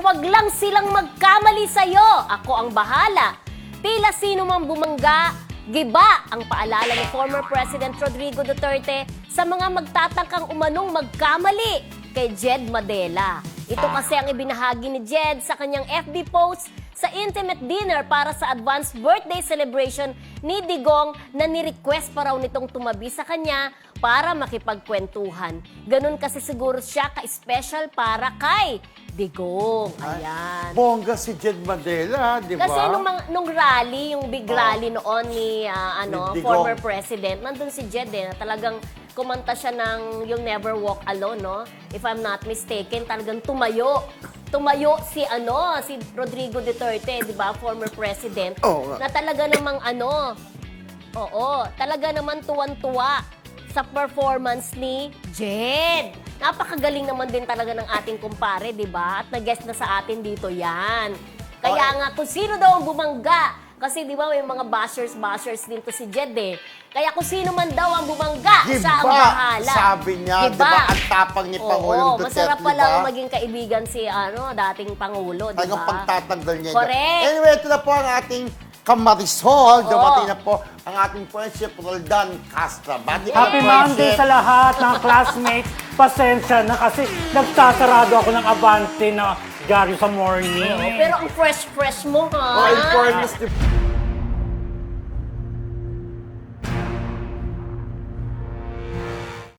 wag lang silang magkamali sa'yo. Ako ang bahala. Tila sino mang bumangga, giba ang paalala ni former President Rodrigo Duterte sa mga magtatangkang umanong magkamali kay Jed Madela. Ito kasi ang ibinahagi ni Jed sa kanyang FB post sa intimate dinner para sa advanced birthday celebration ni Digong na ni-request pa raw nitong tumabi sa kanya para makipagkwentuhan. Ganun kasi siguro siya ka-special para kay Digong. Ayan. Bongga si Jed Madela, di ba? Kasi nung, mga- nung rally, yung big rally noon ni ah, ano, Ni Digong. former president, nandun si Jed eh, na talagang kumanta siya ng You'll Never Walk Alone, no? If I'm not mistaken, talagang tumayo. Tumayo si ano, si Rodrigo Duterte, di ba, former president, nga. na talaga namang ano, oo, talaga naman tuwan-tuwa sa performance ni Jed. Napakagaling naman din talaga ng ating kumpare, di ba? At nag-guest na sa atin dito yan. Kaya nga, kung sino daw ang bumangga, kasi di ba may mga bashers-bashers din to si Jed eh. Kaya kung sino man daw ang bumangga, siya ang bahala. sabi niya, di ba? Ang tapang ni Pangulong Oo, Duterte, masarap di pala ba? maging kaibigan si ano, dating Pangulo, di Talagang ba? pagtatanggal niya. Correct. Anyway, ito na po ang ating kamarisol. Oo. Dumating na po ang ating friendship, Roldan Castro. Ka, Happy. Monday sa lahat ng classmates. Pasensya na kasi nagsasarado ako ng Abante na Gary sa morning. Pero ang fresh-fresh mo, ha? Oh, in fairness, di-